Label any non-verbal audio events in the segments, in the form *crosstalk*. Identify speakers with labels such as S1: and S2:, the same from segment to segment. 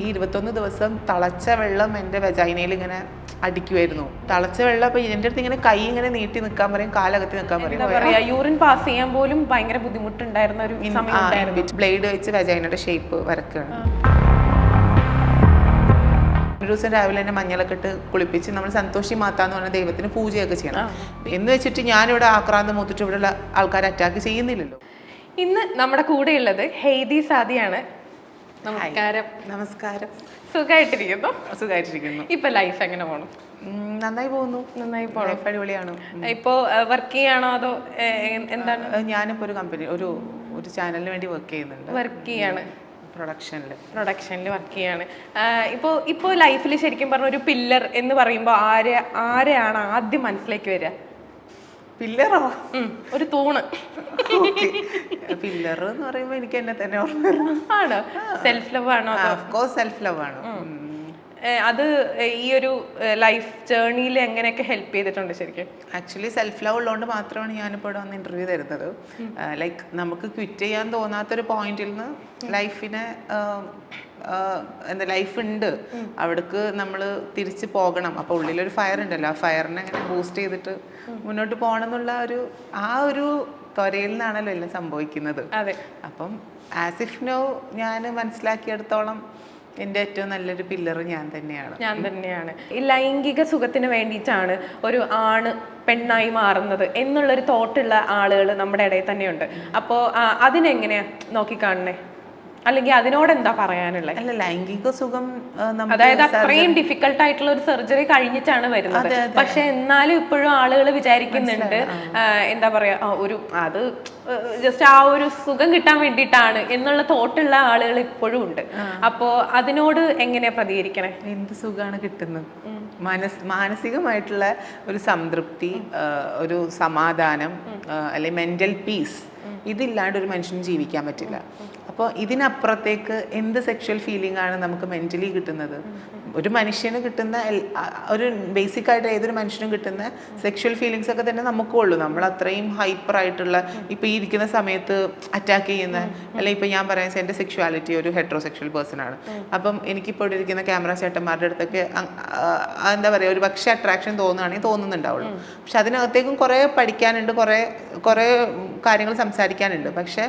S1: ഈ ഇരുപത്തൊന്ന് ദിവസം തിളച്ച വെള്ളം എന്റെ വെജൈനയിൽ ഇങ്ങനെ അടിക്കുമായിരുന്നു തിളച്ച വെള്ളം അപ്പൊ ഇതിന്റെ അടുത്ത് ഇങ്ങനെ കൈ ഇങ്ങനെ നീട്ടി നിൽക്കാൻ പറയും കാലകത്തി നിൽക്കാൻ പറയും.
S2: യൂറിൻ പാസ് ചെയ്യാൻ പോലും ഭയങ്കര ബുദ്ധിമുട്ടുണ്ടായിരുന്ന ഒരു
S1: ബ്ലേഡ് വെച്ച് വെജൈനയുടെ ഷേപ്പ് വരക്കുകയാണ് ഒരു ദിവസം രാവിലെ തന്നെ മഞ്ഞളൊക്കെ ഇട്ട് കുളിപ്പിച്ച് നമ്മൾ സന്തോഷി മാത്ത എന്ന് പറഞ്ഞ ദൈവത്തിന് പൂജയൊക്കെ ചെയ്യണം. എന്ന് വെച്ചിട്ട് ഞാനിവിടെ ആക്രാന്തം മൂത്തിട്ട് ഇവിടെയുള്ള ആൾക്കാരെ അറ്റാക്ക് ചെയ്യുന്നില്ലല്ലോ.
S2: ഇന്ന് നമ്മുടെ കൂടെയുള്ളത് ഹെയ്തി സാദിയാണ്. നമസ്കാരം.
S1: നമസ്കാരം.
S2: സുഖമായിട്ടിരിക്കുന്നു
S1: സുഖമായിട്ടിരിക്കുന്നു
S2: ഇപ്പൊ ലൈഫ് എങ്ങനെ
S1: പോകണം നന്നായി പോകുന്നു.
S2: നന്നായി
S1: ലൈഫ് അടിപൊളിയാണ്.
S2: ഇപ്പോ വർക്ക് ചെയ്യാണോ അതോ എന്താണ്?
S1: ഞാനിപ്പോ ഒരു കമ്പനി ഒരു ഒരു ചാനലിന് വേണ്ടി വർക്ക് ചെയ്യുന്നുണ്ട്.
S2: വർക്ക് ചെയ്യാണ്.
S1: പ്രൊഡക്ഷനിൽ
S2: പ്രൊഡക്ഷനിൽ വർക്ക് ചെയ്യാണ്. ഇപ്പോൾ ഇപ്പോൾ ലൈഫിൽ ശരിക്കും പറഞ്ഞ ഒരു പില്ലർ എന്ന് പറയുമ്പോൾ ആരെ ആരെയാണ് ആദ്യം മനസ്സിലേക്ക് വരിക?
S1: പില്ലറോ.
S2: ഒരു തൂണ്.
S1: പില്ലർ എന്ന് പറയുമ്പോൾ എനിക്ക് എന്നെ തന്നെ ഓർമ്മ
S2: ആണ്? സെൽഫ് ലവ് ആണോ
S1: ഓഫ് കോഴ്സ് സെൽഫ് ലവ് ആണ്.
S2: അത് ഈ ഒരു ലൈഫ് ജേർണിയിൽ എങ്ങനെയൊക്കെ ഹെൽപ്പ് ചെയ്തിട്ടുണ്ട് ശരിക്കും?
S1: ആക്ച്വലി സെൽഫ് ലവ് ഉള്ളതുകൊണ്ട് മാത്രമാണ് ഞാനിപ്പോൾ ഇവിടെ വന്ന് ഇന്റർവ്യൂ തരുന്നത്. ലൈക്ക് നമുക്ക് ക്വിറ്റ് ചെയ്യാൻ തോന്നാത്തൊരു പോയിന്റിൽ നിന്ന് ലൈഫിനെ എന്താ ലൈഫ് ഉണ്ട് അവിടേക്ക് നമ്മൾ തിരിച്ച് പോകണം. അപ്പോൾ ഉള്ളിലൊരു ഫയർ ഉണ്ടല്ലോ ആ ഫയറിനെ അങ്ങനെ ബൂസ്റ്റ് ചെയ്തിട്ട് മുന്നോട്ട് പോകണം എന്നുള്ള ഒരു ആ ഒരു ത്വരയിൽ നിന്നാണല്ലോ എല്ലാം സംഭവിക്കുന്നത്.
S2: അതെ.
S1: അപ്പം ആസ് ഇഫ് നോ ഞാൻ മനസ്സിലാക്കിയെടുത്തോളം എന്റെ ഏറ്റവും നല്ലൊരു പില്ലർ ഞാൻ തന്നെയാണ്.
S2: ഞാൻ തന്നെയാണ്. ഈ ലൈംഗിക സുഖത്തിന് വേണ്ടിയിട്ടാണ് ഒരു ആണ് പെണ്ണായി മാറുന്നത് എന്നുള്ളൊരു തോട്ടുള്ള ആളുകൾ നമ്മുടെ ഇടയിൽ തന്നെയുണ്ട്. അപ്പോൾ അതിനെങ്ങനെയാ നോക്കിക്കാണണേ? അല്ലെങ്കിൽ അതിനോട് എന്താ പറയാനുള്ളത്
S1: അല്ല ലൈംഗിക സുഖം
S2: അതായത് അത്രയും ഡിഫിക്കൽട്ട് ആയിട്ടുള്ള ഒരു സർജറി കഴിഞ്ഞിട്ടാണ് വരുന്നത്. പക്ഷെ എന്നാലും ഇപ്പോഴും ആളുകൾ വിചാരിക്കുന്നുണ്ട് എന്താ പറയാ ഒരു അത് ജസ്റ്റ് ആ ഒരു സുഖം കിട്ടാൻ വേണ്ടിയിട്ടാണ് എന്നുള്ള തോട്ടുള്ള ആളുകൾ ഇപ്പോഴും ഉണ്ട്. അപ്പോ അതിനോട് എങ്ങനെയാ പ്രതികരിക്കണേ?
S1: എന്ത് സുഖമാണ് കിട്ടുന്നത്? മനസ് മാനസികമായിട്ടുള്ള ഒരു സംതൃപ്തി ഒരു സമാധാനം അല്ലെങ്കിൽ മെന്റൽ പീസ് ഇതില്ലാണ്ട് ഒരു മനുഷ്യന് ജീവിക്കാൻ പറ്റില്ല. അപ്പോൾ ഇതിനപ്പുറത്തേക്ക് എന്ത് സെക്ഷൽ ഫീലിംഗ് ആണ് നമുക്ക് മെന്റലി കിട്ടുന്നത്? ഒരു മനുഷ്യന് കിട്ടുന്ന ഒരു ബേസിക് ആയിട്ട് ഏതൊരു മനുഷ്യനും കിട്ടുന്ന സെക്ഷൽ ഫീലിങ്സ് ഒക്കെ തന്നെ നമുക്കും ഉള്ളൂ. നമ്മൾ അത്രയും ഹൈപ്പർ ആയിട്ടുള്ള ഇപ്പം ഈ ഇരിക്കുന്ന സമയത്ത് അറ്റാക്ക് ചെയ്യുന്ന അല്ലെങ്കിൽ ഇപ്പം ഞാൻ പറയാൻ എന്റെ സെക്ഷുവാലിറ്റി ഒരു ഹെട്രോസെക്ഷൽ പേഴ്സൺ ആണ്. അപ്പം എനിക്കിപ്പോൾ ഇവിടെ ഇരിക്കുന്ന ക്യാമറ ചേട്ടന്മാരുടെ അടുത്തൊക്കെ എന്താ പറയുക ഒരു പക്ഷേ അട്രാക്ഷൻ തോന്നുകയാണെങ്കിൽ തോന്നുന്നുണ്ടാവുള്ളൂ. പക്ഷെ അതിനകത്തേക്കും കുറേ പഠിക്കാനുണ്ട് കുറേ കുറേ കാര്യങ്ങൾ സംസാരിക്കാനുണ്ട്. പക്ഷേ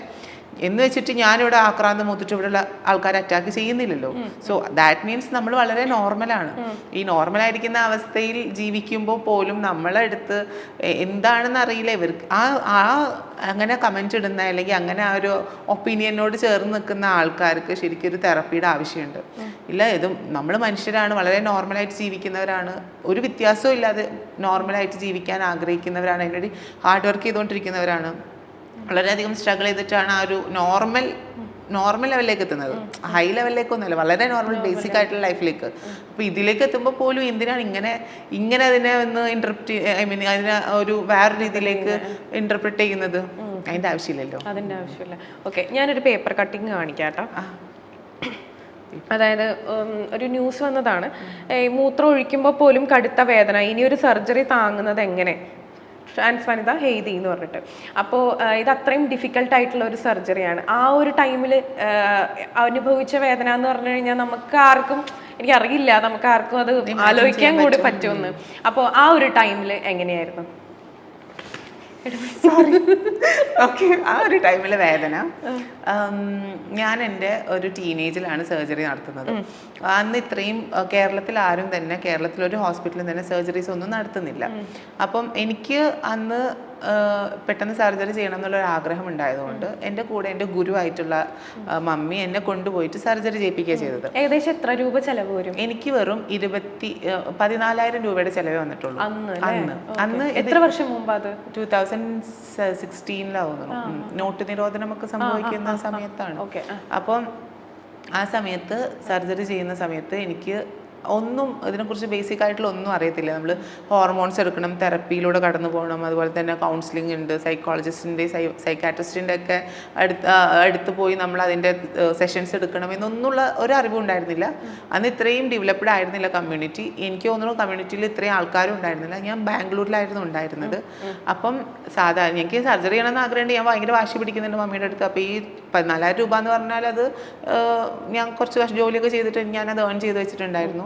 S1: എന്ന് വെച്ചിട്ട് ഞാനിവിടെ ആക്രാന്തം മൂത്തിട്ട് ഇവിടെയുള്ള ആൾക്കാർ അറ്റാക്ക് ചെയ്യുന്നില്ലല്ലോ. സോ ദാറ്റ് മീൻസ് നമ്മൾ വളരെ നോർമലാണ് ഈ നോർമലായിരിക്കുന്ന അവസ്ഥയിൽ ജീവിക്കുമ്പോൾ പോലും നമ്മളെടുത്ത് എന്താണെന്ന് അറിയില്ല. ഇവർക്ക് ആ ആ അങ്ങനെ കമന്റ് ഇടുന്ന അല്ലെങ്കിൽ അങ്ങനെ ആ ഒരു ഒപ്പീനിയനോട് ചേർന്ന് നിൽക്കുന്ന ആൾക്കാർക്ക് ശരിക്കും ഒരു തെറപ്പിയുടെ ആവശ്യമുണ്ട്. ഇല്ല ഇതും നമ്മൾ മനുഷ്യരാണ് വളരെ നോർമലായിട്ട് ജീവിക്കുന്നവരാണ്. ഒരു വ്യത്യാസവും ഇല്ലാതെ നോർമലായിട്ട് ജീവിക്കാൻ ആഗ്രഹിക്കുന്നവരാണ്. അതിനുവേണ്ടി ഹാർഡ് വർക്ക് ചെയ്തുകൊണ്ടിരിക്കുന്നവരാണ്. വളരെയധികം സ്ട്രഗിൾ ചെയ്തിട്ടാണ് ആ ഒരു നോർമൽ നോർമൽ ലെവലിലേക്ക് എത്തുന്നത്. ഹൈ ലെവലിലേക്ക് ഒന്നുമില്ല വളരെ നോർമൽ ബേസിക് ആയിട്ടുള്ള ലൈഫിലേക്ക് അപ്പൊ ഇതിലേക്ക് എത്തുമ്പോൾ പോലും എന്തിനാണ് ഇങ്ങനെ ഇങ്ങനെ അതിനെ ഒന്ന് ഇന്റർപ്റ്റ് ഐ മീൻ അതിനെ ഒരു വേറെ രീതിയിലേക്ക് ഇന്റർപ്രിറ്റ് ചെയ്യുന്നത്? അതിന്റെ ആവശ്യമില്ലല്ലോ.
S2: അതിന്റെ ആവശ്യമില്ല. ഓക്കെ ഞാനൊരു പേപ്പർ കട്ടിങ് കാണിക്കാം കേട്ടോ അതായത് ഒരു ന്യൂസ് വന്നതാണ്. മൂത്രം ഒഴിക്കുമ്പോൾ പോലും കടുത്ത വേദന. ഇനി ഒരു സർജറി താങ്ങുന്നത് എങ്ങനെ? ട്രാൻസ് വനിത ഹെയ്തി എന്ന് പറഞ്ഞിട്ട്. അപ്പോൾ ഇത് അത്രയും ഡിഫിക്കൽട്ട് ആയിട്ടുള്ള ഒരു സർജറിയാണ് ആ ഒരു ടൈമിൽ അനുഭവിച്ച വേദന എന്ന് പറഞ്ഞു കഴിഞ്ഞാൽ നമുക്ക് ആർക്കും എനിക്കറിയില്ല നമുക്ക് ആർക്കും അത് ആലോചിക്കാൻ കൂടി പറ്റുമെന്ന്. അപ്പോൾ ആ ഒരു ടൈമിൽ എങ്ങനെയായിരുന്നു?
S1: ഓക്കെ *laughs* ആ ഒരു ടൈമിൽ വേദന. ഞാൻ എന്റെ ഒരു ടീനേജിലാണ് സർജറി നടത്തുന്നത്. അന്ന് ഇത്രയും കേരളത്തിൽ ആരും തന്നെ കേരളത്തിൽ ഒരു ഹോസ്പിറ്റലിൽ തന്നെ സർജറീസ് ഒന്നും നടത്തുന്നില്ല. അപ്പം എനിക്ക് അന്ന് പെട്ടെന്ന് സർജറി ചെയ്യണം എന്നുള്ളൊരു ആഗ്രഹം ഉണ്ടായതുകൊണ്ട് എന്റെ കൂടെ എന്റെ ഗുരുവായിട്ടുള്ള മമ്മി എന്നെ കൊണ്ടുപോയിട്ട് സർജറി ചെയ്യിപ്പിക്കുക ചെയ്തത്.
S2: ഏകദേശം എത്ര രൂപ ചെലവ് വരും?
S1: എനിക്ക് വെറും ഇരുപത്തി പതിനാലായിരം രൂപയുടെ ചെലവേ വന്നിട്ടുള്ളൂ.
S2: അന്ന്
S1: അന്ന്.
S2: എത്ര വർഷം മുമ്പ് അത്?
S1: ടൂ തൗസൻഡ് സിക്സ്റ്റീനിലാവുന്നു നോട്ട് നിരോധനമൊക്കെ സംഭവിക്കുന്ന സമയത്താണ്.
S2: ഓക്കെ
S1: അപ്പം ആ സമയത്ത് സർജറി ചെയ്യുന്ന സമയത്ത് എനിക്ക് ഒന്നും ഇതിനെക്കുറിച്ച് ബേസിക് ആയിട്ടുള്ള ഒന്നും അറിയത്തില്ല. നമ്മൾ ഹോർമോൺസ് എടുക്കണം തെറപ്പിയിലൂടെ കടന്നു പോകണം. അതുപോലെ തന്നെ കൗൺസിലിംഗ് ഉണ്ട് സൈക്കോളജിസ്റ്റിന്റെ സൈക്കാട്രിസ്റ്റിന്റെ ഒക്കെ അടുത്ത് അടുത്ത് പോയി നമ്മൾ അതിന്റെ സെഷൻസ് എടുക്കണം എന്നൊന്നുള്ള ഒരു അറിവും ഉണ്ടായിരുന്നില്ല. അന്ന് ഇത്രയും ഡെവലപ്ഡ് ആയിരുന്നില്ല കമ്മ്യൂണിറ്റി എനിക്ക് തോന്നുന്നു കമ്മ്യൂണിറ്റിയിൽ ഇത്രയും ആൾക്കാരും ഉണ്ടായിരുന്നില്ല. ഞാൻ ബാംഗ്ലൂരിലായിരുന്നു ഉണ്ടായിരുന്നത്. അപ്പം സാധാരണ എനിക്ക് സർജറി ചെയ്യണമെന്ന് ആഗ്രഹമുണ്ട്. ഞാൻ ഭയങ്കര വാശി പിടിക്കുന്നുണ്ട് മമ്മിയുടെ അടുത്ത്. അപ്പോൾ ഈ പതിനാലായിരം രൂപ എന്ന് പറഞ്ഞാൽ അത് ഞാൻ കുറച്ച് വർഷം ജോലിയൊക്കെ ചെയ്തിട്ട് ഞാനത് ഏൺ ചെയ്ത് വെച്ചിട്ടുണ്ടായിരുന്നു.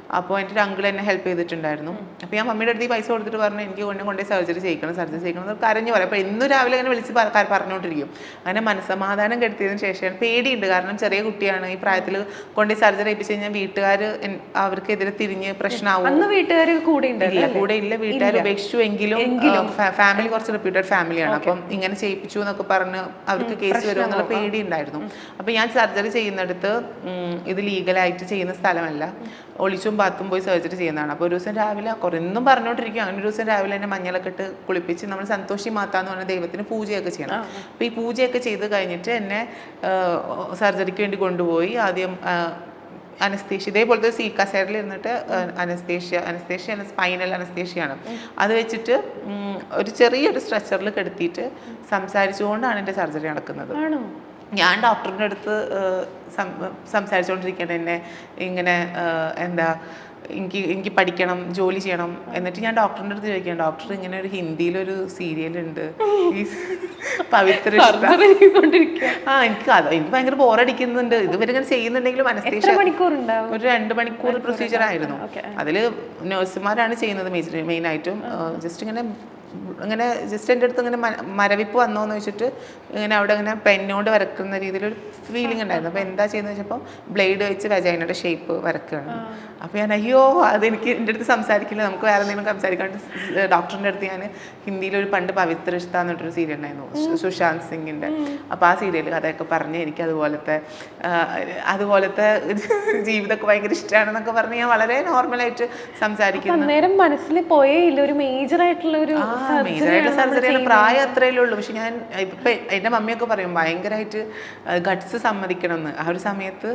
S1: അപ്പോൾ എന്റെ ഒരു അങ്കിൾ എന്നെ ഹെൽപ്പ് ചെയ്തിട്ടുണ്ടായിരുന്നു. അപ്പോൾ ഞാൻ മമ്മിയുടെ അടുത്ത് ഈ പൈസ കൊടുത്തിട്ട് പറഞ്ഞു എനിക്ക് കൊണ്ട് കൊണ്ടേ സർജറി ചെയ്യിക്കണം സർജറി ചെയ്യിക്കണം എന്ന് കരഞ്ഞു പറയും. അപ്പോൾ ഇന്നും രാവിലെ അങ്ങനെ വിളിച്ച് പറഞ്ഞുകൊണ്ടിരിക്കും. അങ്ങനെ മനസ്സമാധാനം കെടുത്തിയതിന് ശേഷം പേടിയുണ്ട്. കാരണം ചെറിയ കുട്ടിയാണ്. ഈ പ്രായത്തിൽ കൊണ്ടേ സർജറി ചെയ്യിപ്പിച്ച് കഴിഞ്ഞാൽ വീട്ടുകാർ അവർക്കെതിരെ തിരിഞ്ഞ് പ്രശ്നമാവും
S2: അന്ന് വീട്ടുകാർ കൂടെ
S1: ഇല്ല കൂടെ ഇല്ല. വീട്ടുകാർ ഉപേക്ഷിച്ചു എങ്കിലും ഫാമിലി കുറച്ച് റിപ്പീറ്റഡ് ഫാമിലിയാണ് അപ്പം ഇങ്ങനെ ചെയ്യിപ്പിച്ചു എന്നൊക്കെ പറഞ്ഞ് അവർക്ക് കേസ് വരും എന്നുള്ള പേടി ഉണ്ടായിരുന്നു. അപ്പം ഞാൻ സർജറി ചെയ്യുന്നിടത്ത് ഇത് ലീഗലായിട്ട് ചെയ്യുന്ന സ്ഥലമല്ല. ഒളിച്ചും പാത്തും പോയി സർജറി ചെയ്യുന്നതാണ്. അപ്പോൾ ഒരു ദിവസം രാവിലെ കുറേന്നും പറഞ്ഞുകൊണ്ടിരിക്കും അങ്ങനെ ഒരു ദിവസം രാവിലെ എന്നെ മഞ്ഞളൊക്കെ ഇട്ട് കുളിപ്പിച്ച് നമ്മൾ സന്തോഷി മാത്ത എന്ന് പറഞ്ഞ ദൈവത്തിന് പൂജയൊക്കെ ചെയ്യണം. അപ്പോൾ ഈ പൂജയൊക്കെ ചെയ്ത് കഴിഞ്ഞിട്ട് എന്നെ സർജറിക്ക് വേണ്ടി കൊണ്ടുപോയി. ആദ്യം അനസ്തേഷ്യ ഇതേപോലത്തെ സി കസേരയിൽ ഇരുന്നിട്ട് അനസ്തേഷ്യ അനസ്തേഷ്യ സ്പൈനൽ അനസ്തേഷ്യയാണ് അത് വെച്ചിട്ട് ഒരു ചെറിയൊരു സ്ട്രെച്ചറിൽ കിടത്തിയിട്ട് സംസാരിച്ചുകൊണ്ടാണ് എന്റെ സർജറി നടക്കുന്നത്. ഞാൻ ഡോക്ടറിന്റെ അടുത്ത് സംസാരിച്ചുകൊണ്ടിരിക്കുകയാണ് എന്നെ. ഇങ്ങനെ എന്താ എനിക്ക് എനിക്ക് പഠിക്കണം ജോലി ചെയ്യണം എന്നിട്ട് ഞാൻ ഡോക്ടറിന്റെ അടുത്ത് ചോദിക്കാം ഡോക്ടർ ഇങ്ങനെ ഒരു ഹിന്ദിയിലൊരു സീരിയലുണ്ട് ഈ പവിത്ര *laughs* ഇഷ്ട."
S2: സർജറി
S1: ആ എനിക്ക് അത് എനിക്ക് ഭയങ്കര ബോറടിക്കുന്നുണ്ട് ഇതുവരെ ഇങ്ങനെ ചെയ്യുന്നുണ്ടെങ്കിലും അനസ്തേഷ്യ ഒരു രണ്ട് മണിക്കൂർ പ്രൊസീജിയർ ആയിരുന്നു. അതിൽ നഴ്സുമാരാണ് ചെയ്യുന്നത് മെയിൻ ആയിട്ടും. ജസ്റ്റ് ഇങ്ങനെ ഇങ്ങനെ ജസ്റ്റ് എന്റെ അടുത്ത് ഇങ്ങനെ മരവിപ്പ് വന്നോ എന്ന് വെച്ചിട്ട് ഇങ്ങനെ അവിടെ ഇങ്ങനെ പെന്നോണ്ട് വരക്കുന്ന രീതിയിലൊരു ഫീലിംഗ് ഉണ്ടായിരുന്നു. അപ്പോൾ എന്താ ചെയ്യുന്നത് വെച്ചപ്പോൾ ബ്ലേഡ് വെച്ച് വജൈനയുടെ ഷേപ്പ് വരക്കുകയാണ് അപ്പോൾ ഞാൻ അയ്യോ അതെനിക്ക് എന്റെ അടുത്ത് സംസാരിക്കില്ല. നമുക്ക് വേറെ എന്തെങ്കിലും സംസാരിക്കാണ്ട് ഡോക്ടറിന്റെ അടുത്ത് ഞാൻ ഹിന്ദിയിലൊരു പണ്ട് പവിത്ര ഇഷ്ട എന്നിട്ടൊരു സീരിയൽ ഉണ്ടായിരുന്നു. സുശാന്ത് സിംഗിന്റെ. അപ്പോൾ ആ സീരിയൽ കഥയൊക്കെ പറഞ്ഞ് എനിക്ക് അതുപോലത്തെ അതുപോലത്തെ ജീവിതമൊക്കെ ഭയങ്കര ഇഷ്ടമാണെന്നൊക്കെ പറഞ്ഞ് ഞാൻ വളരെ നോർമലായിട്ട് സംസാരിക്കുന്നു.
S2: അന്നേരം മനസ്സിൽ പോയേ ഇല്ല. ഒരു മേജർ ആയിട്ടുള്ള ഒരു
S1: മേജറായിട്ട് സർജറിയാണ് പ്രായം അത്രയല്ലേ ഉള്ളൂ. പക്ഷെ ഞാൻ ഇപ്പം എന്റെ മമ്മിയൊക്കെ പറയും ഭയങ്കരമായിട്ട് ഗട്ട്സ് സമ്മതിക്കണമെന്ന് ആ ഒരു സമയത്ത്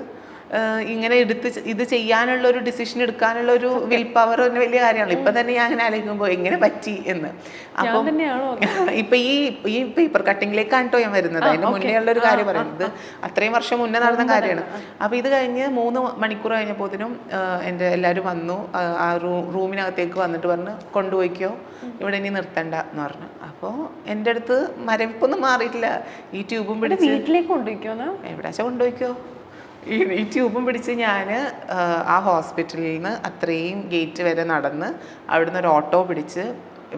S1: ഇങ്ങനെ എടുത്ത് ഇത് ചെയ്യാനുള്ള ഒരു ഡിസിഷൻ എടുക്കാനുള്ള ഒരു വിൽ പവർ തന്നെ വലിയ കാര്യമാണ്. ഇപ്പൊ തന്നെ ഞാൻ അങ്ങനെ ആലോചിക്കുമ്പോൾ എങ്ങനെ പറ്റി എന്ന്. അപ്പം *laughs* ഇപ്പൊ ഈ ഈ പേപ്പർ കട്ടിങ്ങിലേക്കാണ് കേട്ടോ ഞാൻ വരുന്നത്. അതിന് മുന്നേ ഉള്ള ഒരു കാര്യം പറയുന്നത് അത്രയും വർഷം മുന്നേ നടന്ന കാര്യമാണ്. അപ്പൊ ഇത് കഴിഞ്ഞ് മൂന്ന് മണിക്കൂർ കഴിഞ്ഞപ്പോത്തിനും എന്റെ എല്ലാവരും വന്നു. ആ, റൂ റൂമിനകത്തേക്ക് വന്നിട്ട് പറഞ്ഞ് കൊണ്ടുപോയിക്കോ. ഇവിടെ ഇനി നിർത്തണ്ട എന്ന് പറഞ്ഞു. അപ്പോൾ എന്റെ അടുത്ത് മരവിപ്പൊന്നും മാറിയിട്ടില്ല. ഈ ട്യൂബും പിടിച്ച്
S2: വീട്ടിലേക്ക് കൊണ്ടുപോയിക്കോന്നാ
S1: എവിടാച്ച കൊണ്ടുപോയിക്കോ? ഈ ഈ ട്യൂബും പിടിച്ച് ഞാൻ ആ ഹോസ്പിറ്റലിൽ നിന്ന് അത്രയും ഗേറ്റ് വരെ നടന്ന് അവിടുന്ന് ഒരു ഓട്ടോ പിടിച്ച്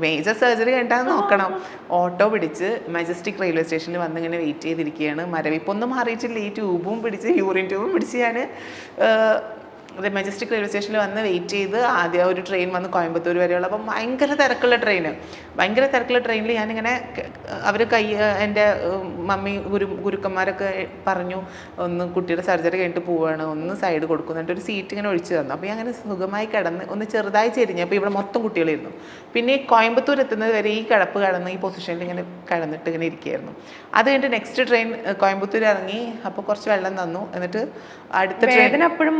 S1: മേജർ സർജറി കണ്ടാൽ നോക്കണം. ഓട്ടോ പിടിച്ച് മജസ്റ്റിക് റെയിൽവേ സ്റ്റേഷനിൽ വന്ന് ഇങ്ങനെ വെയിറ്റ് ചെയ്തിരിക്കുകയാണ്. മരവിപ്പൊന്നും മാറിയിട്ടില്ല. ഈ ട്യൂബും പിടിച്ച് യൂറിൻ ട്യൂബും പിടിച്ച് ഞാൻ അതെ മജസ്റ്റിക് റെയിൽവേ സ്റ്റേഷനിൽ വന്ന് വെയിറ്റ് ചെയ്ത് ആദ്യം ഒരു ട്രെയിൻ വന്ന് കോയമ്പത്തൂർ വരെയുള്ള അപ്പം ഭയങ്കര തിരക്കുള്ള ട്രെയിന് ഭയങ്കര തിരക്കുള്ള ട്രെയിനിൽ ഞാനിങ്ങനെ അവർ കൈ എന്റെ മമ്മി ഗുരു ഗുരുക്കന്മാരൊക്കെ പറഞ്ഞു ഒന്ന് കുട്ടിയുടെ സർജറി കഴിഞ്ഞിട്ട് പോവുകയാണ് ഒന്ന് സൈഡ് കൊടുക്കും എന്നിട്ട് ഒരു സീറ്റ് ഇങ്ങനെ ഒഴിച്ചു തന്നു. അപ്പോൾ ഞാൻ അങ്ങനെ സുഖമായി കിടന്ന് ഒന്ന് ചെറുതായി ചെരിഞ്ഞു അപ്പോൾ ഇവിടെ മൊത്തം കുട്ടികളായിരുന്നു പിന്നെ ഈ കോയമ്പത്തൂർ എത്തുന്നത് വരെ ഈ കിടപ്പ് കിടന്ന് ഈ പൊസിഷനിൽ ഇങ്ങനെ കിടന്നിട്ട് ഇങ്ങനെ ഇരിക്കുകയായിരുന്നു. അത് കഴിഞ്ഞിട്ട് നെക്സ്റ്റ് ട്രെയിൻ കോയമ്പത്തൂർ ഇറങ്ങി അപ്പോൾ കുറച്ച് വെള്ളം തന്നു. എന്നിട്ട് അടുത്ത ട്രെയിൻ
S2: അപ്പോഴും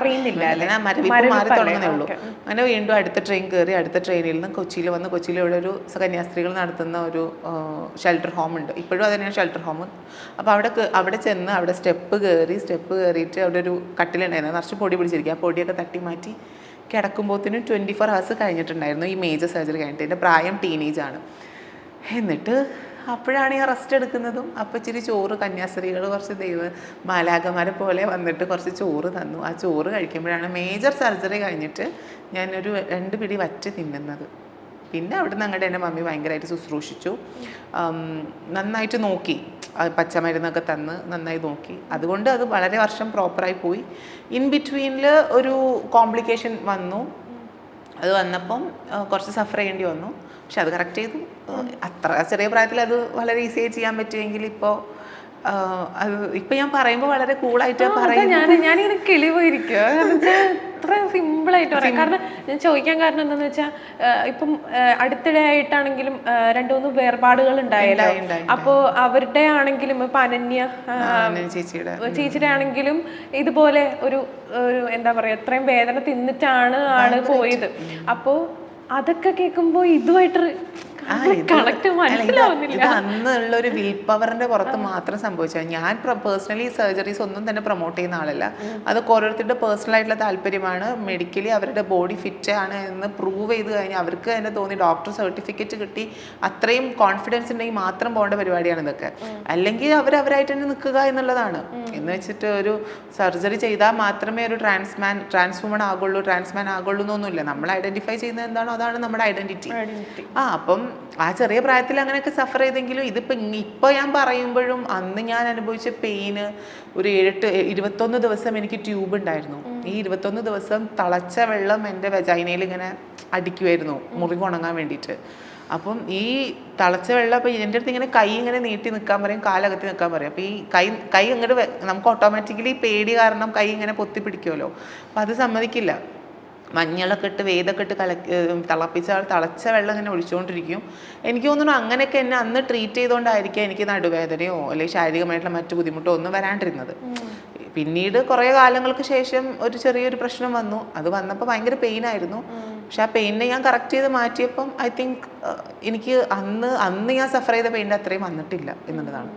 S2: അറിയുന്നില്ല
S1: മരവിപ്പ് മാറി തുടങ്ങുന്നേ ഉള്ളൂ. അങ്ങനെ വീണ്ടും അടുത്ത ട്രെയിൻ കയറി അടുത്ത ട്രെയിനിൽ നിന്ന് കൊച്ചിയിൽ വന്ന് കൊച്ചിയിൽ ഇവിടെ ഒരു കന്യാസ്ത്രീകൾ നടത്തുന്ന ഒരു ഷെൽട്ടർ ഹോം ഉണ്ട്. ഇപ്പോഴും അത് തന്നെയാണ് ഷെൽട്ടർ ഹോം അപ്പോൾ അവിടെ അവിടെ ചെന്ന് അവിടെ സ്റ്റെപ്പ് കയറി സ്റ്റെപ്പ് കയറിയിട്ട് അവിടെ ഒരു കട്ടിലുണ്ടായിരുന്നു. നിറച്ച് പൊടി പിടിച്ചിരിക്കുക. ആ പൊടിയൊക്കെ തട്ടി മാറ്റി കിടക്കുമ്പോഴത്തേനും ട്വന്റി ഫോർ ഹവേഴ്സ് കഴിഞ്ഞിട്ടുണ്ടായിരുന്നു ഈ മേജർ സർജറി കഴിഞ്ഞിട്ട്. എന്റെ പ്രായം ടീനേജാണ് ആണ്. എന്നിട്ട് അപ്പോഴാണ് ഞാൻ റെസ്റ്റ് എടുക്കുന്നതും. അപ്പം ഇച്ചിരി ചോറ് കന്യാസ്ത്രീകൾ കുറച്ച് ദൈവ മാലാകമാരെ പോലെ വന്നിട്ട് കുറച്ച് ചോറ് തന്നു. ആ ചോറ് കഴിക്കുമ്പോഴാണ് മേജർ സർജറി കഴിഞ്ഞിട്ട് ഞാനൊരു രണ്ട് പിടി വറ്റ് തിന്നുന്നത്. പിന്നെ അവിടുന്ന് അങ്ങോട്ട് എന്റെ മമ്മി ഭയങ്കരമായിട്ട് ശുശ്രൂഷിച്ചു. നന്നായിട്ട് നോക്കി. പച്ചമരുന്നൊക്കെ തന്ന് നന്നായി നോക്കി. അതുകൊണ്ട് അത് വളരെ വർഷം പ്രോപ്പറായി പോയി. ഇൻ ബിറ്റ്വീനിൽ ഒരു കോംപ്ലിക്കേഷൻ വന്നു. അത് വന്നപ്പം കുറച്ച് സഫർ ചെയ്യേണ്ടി വന്നു. പക്ഷെ അത് കറക്റ്റ് ചെയ്തു. അത്ര ചെറിയ പ്രായത്തിൽ അത് വളരെ ഈസിയായി ചെയ്യാൻ പറ്റുമെങ്കിൽ ഇപ്പോൾ അത് ഇപ്പം ഞാൻ പറയുമ്പോൾ വളരെ കൂളായിട്ട്
S2: ഞാൻ ഞാനിങ്ങനെ കിളി പോയിരിക്കുക ഇത്ര സിമ്പിൾ ആയിട്ട് പറയാം. കാരണം ഞാൻ ചോദിക്കാൻ കാരണം എന്താന്ന് വെച്ചാൽ ഇപ്പം അടുത്തിടെ ആയിട്ടാണെങ്കിലും രണ്ടു മൂന്ന് വേർപാടുകൾ ഉണ്ടായല്ലോ.
S1: ഉണ്ടായി, ഉണ്ടായി,
S2: അപ്പോ അവരുടെ ആണെങ്കിലും ഇപ്പൊ അനന്യ
S1: ചേച്ചിയുടെ
S2: ആണെങ്കിലും ഇതുപോലെ ഒരു ഒരു എന്താ പറയാ ഇത്രയും വേദന തിന്നിട്ടാണ് ആൾ പോയത്. അപ്പോ അതൊക്കെ കേൾക്കുമ്പോൾ ഇതുമായിട്ട്
S1: ഇത് അന്നുള്ള ഒരു വിൽ പവറിന്റെ പുറത്ത് മാത്രം സംഭവിച്ചത്. ഞാൻ പേഴ്സണലി സർജറീസ് ഒന്നും തന്നെ പ്രൊമോട്ട് ചെയ്യുന്ന ആളല്ല. അത് ഓരോരുത്തരുടെ പേഴ്സണൽ ആയിട്ടുള്ള താല്പര്യമാണ്. മെഡിക്കലി അവരുടെ ബോഡി ഫിറ്റ് ആണ് എന്ന് പ്രൂവ് ചെയ്ത് കഴിഞ്ഞാൽ അവർക്ക് തന്നെ തോന്നി ഡോക്ടർ സർട്ടിഫിക്കറ്റ് കിട്ടി. അത്രയും കോൺഫിഡൻസ് ഉണ്ടെങ്കിൽ മാത്രം പോകേണ്ട പരിപാടിയാണ് ഇതൊക്കെ. അല്ലെങ്കിൽ അവർ അവരായിട്ട് തന്നെ നിൽക്കുക എന്നുള്ളതാണ്. എന്ന് വെച്ചിട്ട് ഒരു സർജറി ചെയ്താൽ മാത്രമേ ഒരു ട്രാൻസ്മാൻ ട്രാൻസ്വുമൺ ആകുള്ളൂ ട്രാൻസ്മാൻ ആകുള്ളൂ എന്നൊന്നുമില്ല. നമ്മൾ ഐഡന്റിഫൈ ചെയ്യുന്നത് എന്താണോ അതാണ് നമ്മുടെ ഐഡന്റിറ്റി ആ അപ്പം ആ ചെറിയ പ്രായത്തിൽ അങ്ങനെയൊക്കെ സഫർ ചെയ്തെങ്കിലും ഇതിപ്പോൾ ഇപ്പോൾ ഞാൻ പറയുമ്പോഴും അന്ന് ഞാൻ അനുഭവിച്ച പെയിന് ഒരു ഏഴെട്ട് ഇരുപത്തൊന്ന് ദിവസം എനിക്ക് ട്യൂബ് ഉണ്ടായിരുന്നു. ഈ ഇരുപത്തൊന്ന് ദിവസം തളച്ച വെള്ളം എന്റെ വെജൈനയിൽ ഇങ്ങനെ അടിക്കുമായിരുന്നു മുറിവ് ഉണങ്ങാൻ വേണ്ടിയിട്ട്. അപ്പം ഈ തളച്ച വെള്ളം അപ്പോൾ എന്റെ അടുത്ത് ഇങ്ങനെ കൈ ഇങ്ങനെ നീട്ടി നിൽക്കാൻ പറയും കാലകത്തി നിൽക്കാൻ പറയും. അപ്പോൾ ഈ കൈ കൈ അങ്ങോട്ട് നമുക്ക് ഓട്ടോമാറ്റിക്കലി പേടി കാരണം കൈ ഇങ്ങനെ പൊത്തി പിടിക്കുമല്ലോ അപ്പോൾ അത് സമ്മതിക്കില്ല. മഞ്ഞളൊക്കെ ഇട്ട് വേദമൊക്കെ ഇട്ട് കലക്കി തിളപ്പിച്ച തിളച്ച വെള്ളം ഇങ്ങനെ ഒഴിച്ചുകൊണ്ടിരിക്കും. എനിക്ക് തോന്നുന്നു അങ്ങനെയൊക്കെ എന്നെ അന്ന് ട്രീറ്റ് ചെയ്തുകൊണ്ടായിരിക്കും എനിക്ക് നടുവേദനയോ അല്ലെങ്കിൽ ശാരീരികമായിട്ടുള്ള മറ്റു ബുദ്ധിമുട്ടോ ഒന്നും വരാണ്ടിരുന്നത്. പിന്നീട് കുറേ കാലങ്ങൾക്ക് ശേഷം ഒരു ചെറിയൊരു പ്രശ്നം വന്നു. അത് വന്നപ്പോൾ ഭയങ്കര പെയിൻ ആയിരുന്നു. പക്ഷെ ആ പെയിനെ ഞാൻ കറക്റ്റ് ചെയ്ത് മാറ്റിയപ്പം ഐ തിങ്ക് എനിക്ക് അന്ന് അന്ന് ഞാൻ സഫർ ചെയ്ത പെയിന്റെ അത്രയും വന്നിട്ടില്ല എന്നുള്ളതാണ്.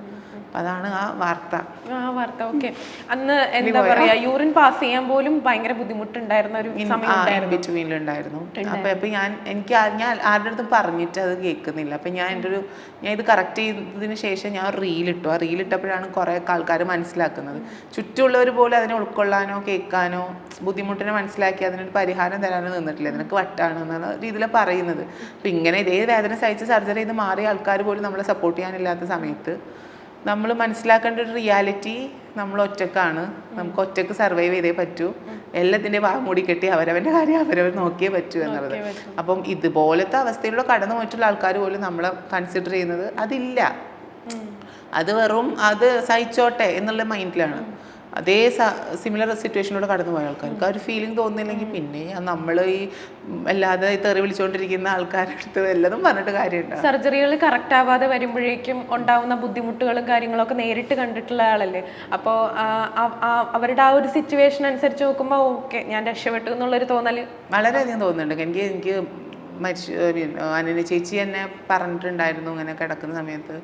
S1: അതാണ് ആ വാർത്ത.
S2: ആ വാർത്ത ഓക്കെ. അന്ന് എന്താ പറയാ യൂറിൻ പാസ് ചെയ്യാൻ പോലും ഭയങ്കര ബുദ്ധിമുട്ടുണ്ടായിരുന്ന ഒരു സമയം
S1: ബിറ്റ്വീനിലുണ്ടായിരുന്നു അപ്പൊ അപ്പൊ ഞാൻ എനിക്ക് ഞാൻ ആരുടെ അടുത്തും പറഞ്ഞിട്ട് അത് കേൾക്കുന്നില്ല. അപ്പൊ ഞാൻ എന്റെ ഒരു ഞാൻ ഇത് കറക്റ്റ് ചെയ്തതിന് ശേഷം ഞാൻ റീൽ ഇട്ടു. ആ റീൽ ഇട്ടപ്പോഴാണ് കുറെ ആൾക്കാർ മനസ്സിലാക്കുന്നത്. ചുറ്റുമുള്ളവർ പോലും അതിനെ ഉൾക്കൊള്ളാനോ കേൾക്കാനോ ബുദ്ധിമുട്ടിനെ മനസ്സിലാക്കി അതിനൊരു പരിഹാരം തരാനോ നിന്നിട്ടില്ല. നിനക്ക് വട്ടാണ് എന്നുള്ള രീതിയിൽ പറയുന്നത്. അപ്പൊ ഇങ്ങനെ ഇതേ വേദന സഹിച്ച് സർജറി ചെയ്ത് മാറിയ ആൾക്കാർ പോലും നമ്മളെ സപ്പോർട്ട് ചെയ്യാനില്ലാത്ത സമയത്ത് നമ്മൾ മനസ്സിലാക്കേണ്ട ഒരു റിയാലിറ്റി നമ്മൾ ഒറ്റക്കാണ്. നമുക്ക് ഒറ്റയ്ക്ക് സർവൈവ് ചെയ്തേ പറ്റൂ. എല്ലാത്തിന്റെ വാമൂടി കെട്ടി അവരവന്റെ കാര്യം അവരവർ നോക്കിയേ പറ്റൂ എന്നുള്ളത്. അപ്പം ഇതുപോലത്തെ അവസ്ഥയിലൂടെ കടന്നു പോയിട്ടുള്ള ആൾക്കാർ പോലും നമ്മളെ കൺസിഡർ ചെയ്യുന്നത് അതില്ല. അത് വെറും അത് സഹിച്ചോട്ടെ എന്നുള്ള മൈൻഡിലാണ് അതേ സിമിലർ സിറ്റുവേഷനിലൂടെ കടന്നു പോയ ആൾക്കാർക്ക് ആ ഒരു ഫീലിംഗ് തോന്നുന്നില്ലെങ്കിൽ പിന്നെ നമ്മൾ ഈ അല്ലാതെ തെറി വിളിച്ചുകൊണ്ടിരിക്കുന്ന ആൾക്കാരുടെ അടുത്ത് വല്ലതും പറഞ്ഞിട്ട് കാര്യമുണ്ട്?
S2: സർജറികൾ കറക്റ്റ് ആവാതെ വരുമ്പോഴേക്കും ഉണ്ടാവുന്ന ബുദ്ധിമുട്ടുകളും കാര്യങ്ങളൊക്കെ നേരിട്ട് കണ്ടിട്ടുള്ള ആളല്ലേ? അപ്പോൾ അവരുടെ ആ ഒരു സിറ്റുവേഷൻ അനുസരിച്ച് നോക്കുമ്പോൾ ഓക്കെ ഞാൻ രക്ഷപ്പെട്ടു എന്നുള്ളൊരു തോന്നൽ
S1: വളരെയധികം തോന്നുന്നുണ്ട്. എനിക്ക് എനിക്ക് മരിച്ചു അനിന ചേച്ചി എന്നെ പറഞ്ഞിട്ടുണ്ടായിരുന്നു ഇങ്ങനെ കിടക്കുന്ന സമയത്ത്.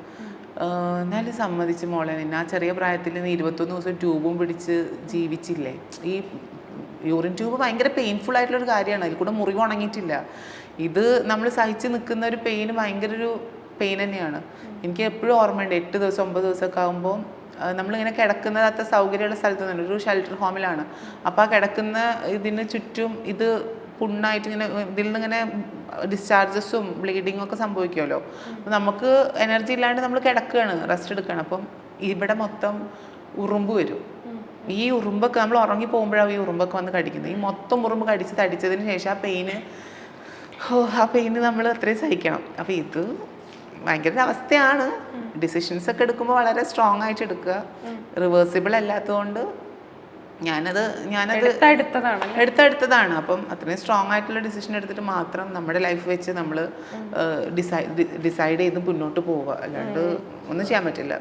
S1: എന്നാലും സമ്മതിച്ച് മോളെ. നിന്നെ ആ ചെറിയ പ്രായത്തിൽ നീ ഇരുപത്തൊന്ന് ദിവസം ട്യൂബും പിടിച്ച് ജീവിച്ചില്ലേ? ഈ യൂറിൻ ട്യൂബ് ഭയങ്കര പെയിൻഫുൾ ആയിട്ടുള്ള ഒരു കാര്യമാണ്. അതിൽ കൂടെ മുറിവ് ഉണങ്ങിയിട്ടില്ല. ഇത് നമ്മൾ സഹിച്ച് നിൽക്കുന്ന ഒരു പെയിൻ ഭയങ്കര ഒരു പെയിൻ തന്നെയാണ്. എനിക്ക് എപ്പോഴും ഓർമ്മയുണ്ട് എട്ട് ദിവസം ഒമ്പത് ദിവസമൊക്കെ ആകുമ്പോൾ നമ്മളിങ്ങനെ കിടക്കുന്നത് അത്ര സൗകര്യമുള്ള സ്ഥലത്ത് നിന്നുണ്ട് ഒരു ഷെൽട്ടർ ഹോമിലാണ് അപ്പോൾ ആ കിടക്കുന്ന ഇതിന് ചുറ്റും ഇത് പുണ്ണായിട്ട് ഇങ്ങനെ ഇതിൽ നിന്ന് ഇങ്ങനെ ഡിസ്ചാർജസും ബ്ലീഡിങ്ങും ഒക്കെ സംഭവിക്കുമല്ലോ. അപ്പം നമുക്ക് എനർജി ഇല്ലാണ്ട് നമ്മൾ കിടക്കുകയാണ് റെസ്റ്റ് എടുക്കുകയാണ് അപ്പം ഇവിടെ മൊത്തം ഉറുമ്പ് വരും. ഈ ഉറുമ്പൊക്കെ നമ്മൾ ഉറങ്ങി പോകുമ്പോഴാണ് ഈ ഉറുമ്പൊക്കെ വന്ന് കടിക്കുന്നത്. ഈ മൊത്തം ഉറുമ്പ് കടിച്ച് തടിച്ചതിന് ശേഷം ആ പെയിന് ഓ ആ പെയിന് നമ്മൾ അത്രയും സഹിക്കണം. അപ്പം ഇത് ഭയങ്കര അവസ്ഥയാണ്. ഡിസിഷൻസ് ഒക്കെ എടുക്കുമ്പോൾ വളരെ സ്ട്രോങ് ആയിട്ട് എടുക്കുക. റിവേഴ്സിബിൾ അല്ലാത്തതുകൊണ്ട് ഞാനത് ഞാനത് എടുത്തടുത്തതാണ് അപ്പം അത്രയും സ്ട്രോങ് ആയിട്ടുള്ള ഡിസിഷൻ എടുത്തിട്ട് മാത്രം നമ്മുടെ ലൈഫ് വെച്ച് നമ്മൾ ഡിസൈഡ് ഡിസൈഡ് ചെയ്ത് മുന്നോട്ട് പോവുക. അല്ലാണ്ട് ഒന്നും ചെയ്യാൻ പറ്റില്ല.